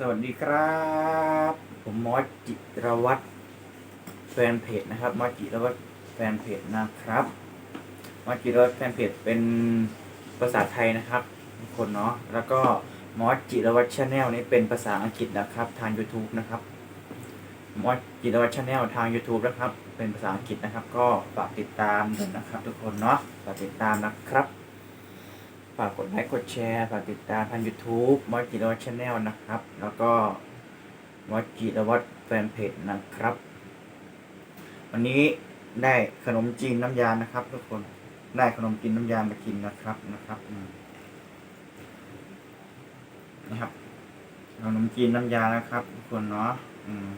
สวัสดีครับ ผมมอสจิรวัตรแฟนเพจนะครับมอสจิรวัตรแฟนเพจนะครับมอสจิรวัตรแฟนเพจเป็นภาษาไทยนะครับทุกคนเนาะแล้วก็มอสจิรวัตรชาแนลนี่เป็นภาษาอังกฤษนะครับ ทาง YouTube นะครับมอสจิรวัตรชาแนลทาง YouTube นะครับ เป็นภาษาอังกฤษนะครับ ก็ฝากติดตามนะครับ ทุกคนเนาะฝากติดตามนะครับ ฝากกดไลค์กดแชร์ฝากติดตามทาง YouTube มอสจิรวัตชาแนลนะครับ แล้วก็มอสจิรวัตแฟนเพจนะครับ วันนี้ได้ขนมจีนน้ำยานะครับ ทุกคนได้ขนมจีนน้ำยามากินนะครับนะครับนะครับขนมจีนน้ำยานะครับ ทุกคนเนาะอืม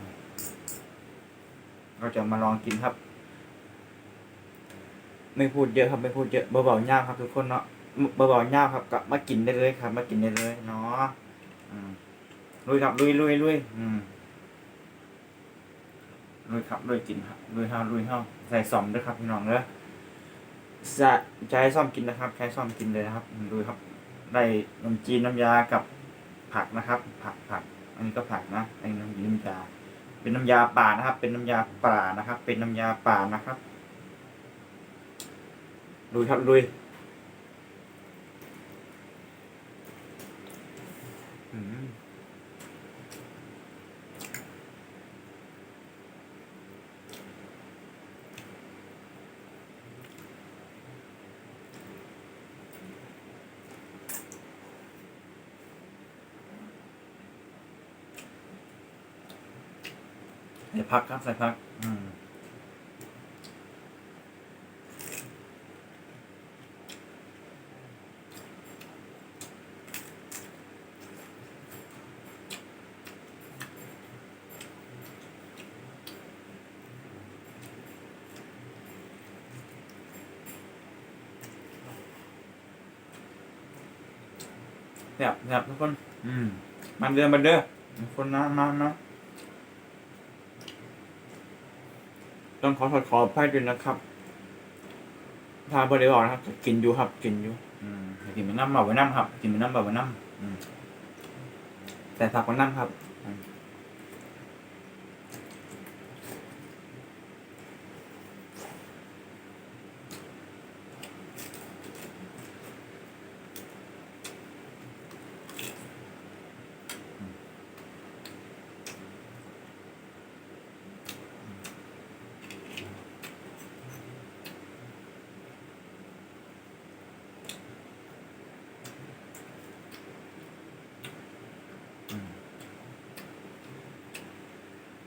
เราจะมาลองกินครับ ไม่พูดเยอะครับไม่พูดเยอะเบาๆย่างครับทุกคนเนาะ เบาๆย่าครับกลับมากินได้เลยครับ มากินได้เลยเนาะอืมลุยครับลุยลุยลุยอืมลุยครับลุยกินครับลุยห้าลุยห้าใส่ซอมด้วยครับพี่น้องเด้อจะใช้ซ่อมกินนะครับใช้ซ่อมกินเลยนะครับอืมลุยครับ ได้ขนมจีนน้ำยากับผักนะครับ ผักผัก อันนี้ก็ผักนะอันนี้น้ำน้ำยา เป็นน้ำยาป่านะครับ เป็นน้ำยาป่านะครับ เป็นน้ำยาป่านะครับลุยครับลุย อืม ใส่พักครับใส่พัก อืมเนี่ยเนี่ยทุกคน อืม มันเดินมันเด้อทุกคนนะมานะต้องขอถอดขอพายด้วยนะครับพาบริวารนะครับ กินอยู่ครับ กินอยู่ อืมกินไปน้ำเบาไปน้ำครับ กินไปน้ำเบาไปน้ำอืมแต่ผักไปน้ำครับอืม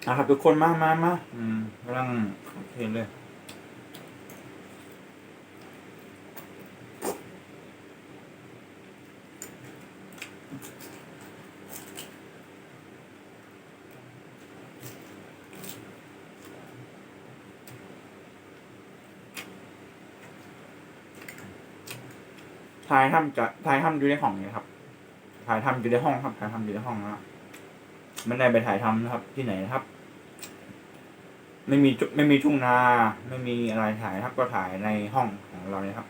นะครับทุกคนมามามาอืมกำลังโอเคเลยถ่ายทำจะถ่ายทำอยู่ในห้องเนี่ยครับถ่ายทำอยู่ในห้องครับถ่ายทำอยู่ในห้องนะ ไม่ได้ไปถ่ายทำนะครับ ที่ไหนนะครับ ไม่มีไม่มีทุ่งนา ไม่มีอะไรถ่ายนะครับ ก็ถ่ายในห้องของเราเนี่ยครับ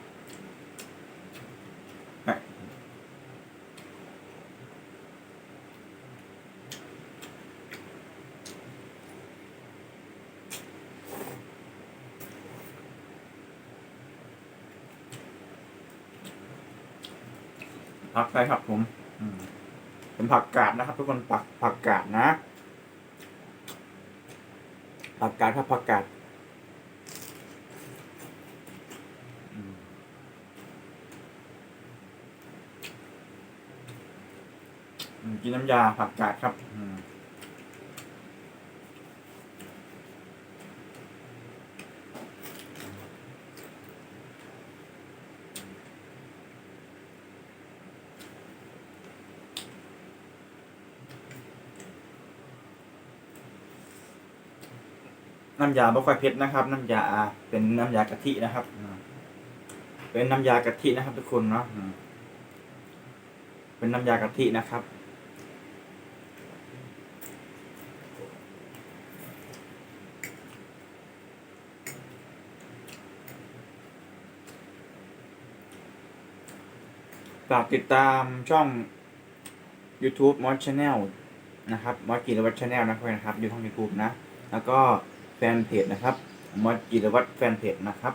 ผักไปครับผม อืม เป็นผักกาดนะครับ ทุกคนผักผักกาดนะ ผักกาดครับผักกาดกินน้ำยาผักกาดครับ อืม น้ำยาไม่ค่อยเผ็ดนะครับ น้ำยาเป็นน้ำยากะทินะครับเป็นน้ำยากะทินะครับ ทุกคนเนาะเป็นน้ำยากะทินะครับฝากติดตามช่อง YouTube m o d Channel นะครับมอสจิรวัตรชาแนลนะครับอยู่ทางยูทูบนะ แล้วก็ แฟนเพจนะครับมอจิรวัตรแฟนเพจนะครับ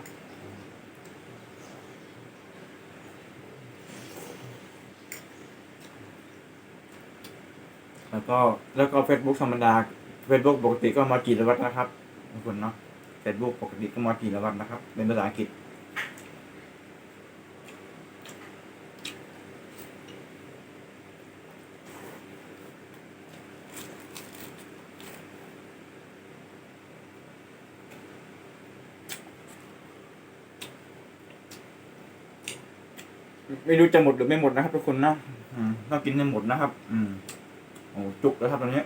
แล้วก็แล้วก็เฟซบุ๊กธรรมดาเฟซบุ๊กปกติก็มอจิรวัตรนะครับทุกคนเนาะเฟซบุ๊กปกติก็มอจิรวัตรนะครับเป็นภาษาอังกฤษ ไม่รู้จะหมดหรือไม่หมดนะครับทุกคนนะ อืมต้องกินให้หมดนะครับ อืมโอ้จุกแล้วครับตอนนี้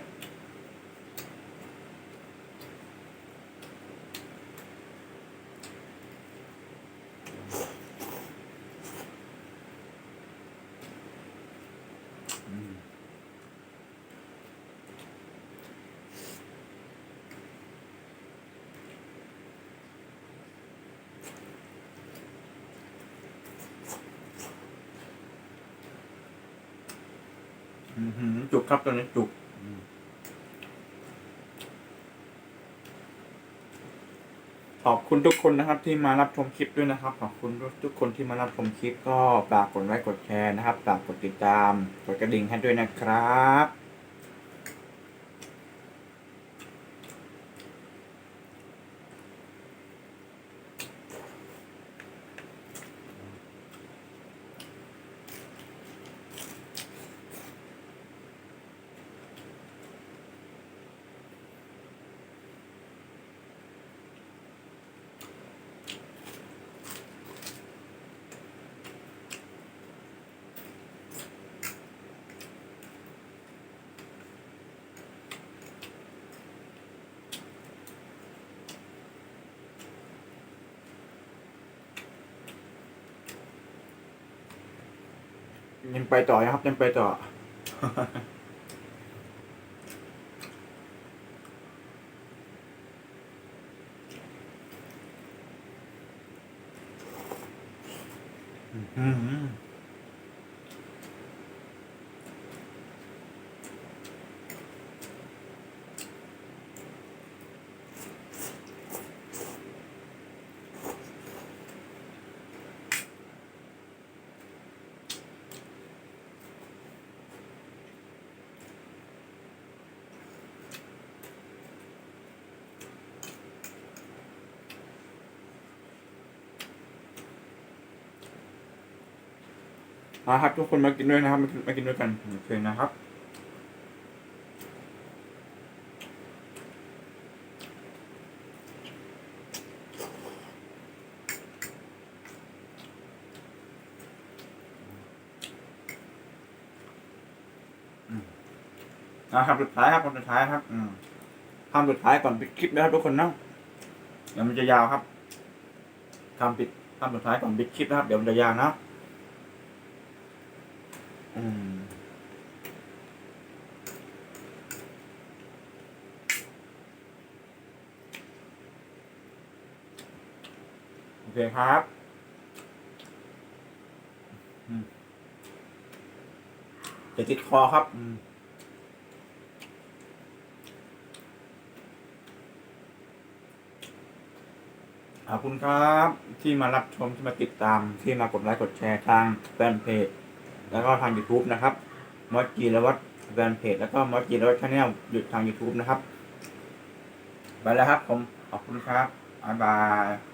อื้อหือจุกครับตอนนี้จุก ขอบคุณทุกคนนะครับ ที่มารับชมคลิปด้วยนะครับ ขอบคุณทุกคนที่มารับชมคลิปก็ฝากกดไลค์กดแชร์นะครับฝากกดติดตามกดกระดิ่งให้ด้วยนะครับ ยังไปต่อนะครับยังไปต่อ อืม มาครับ ทุกคนมากินด้วยนะครับมากินมากินด้วยกันโอเคนะครับนะครับสุดท้ายครับคนสุดท้ายครับ อืมคำสุดท้ายก่อนปิดคลิปนะครับทุกคนเนาะเดี๋ยวมันจะยาวครับคำปิดคำสุดท้ายก่อนปิดคลิปนะครับ เดี๋ยวมันจะยาวนะ อืมโอเคครับจะติดคอครับอืมขอบคุณครับที่มารับชมที่มาติดตามที่มากดไลค์กดแชร์ทางแฟนเพจ แล้วก็ทาง YouTube นะครับมอสจีและวัดแฟนเพจแล้วก็มอสจีและวัดชาแนลหยุดทาง YouTube นะครับ ไปแล้วครับผมขอบคุณครับบ๊ายบาย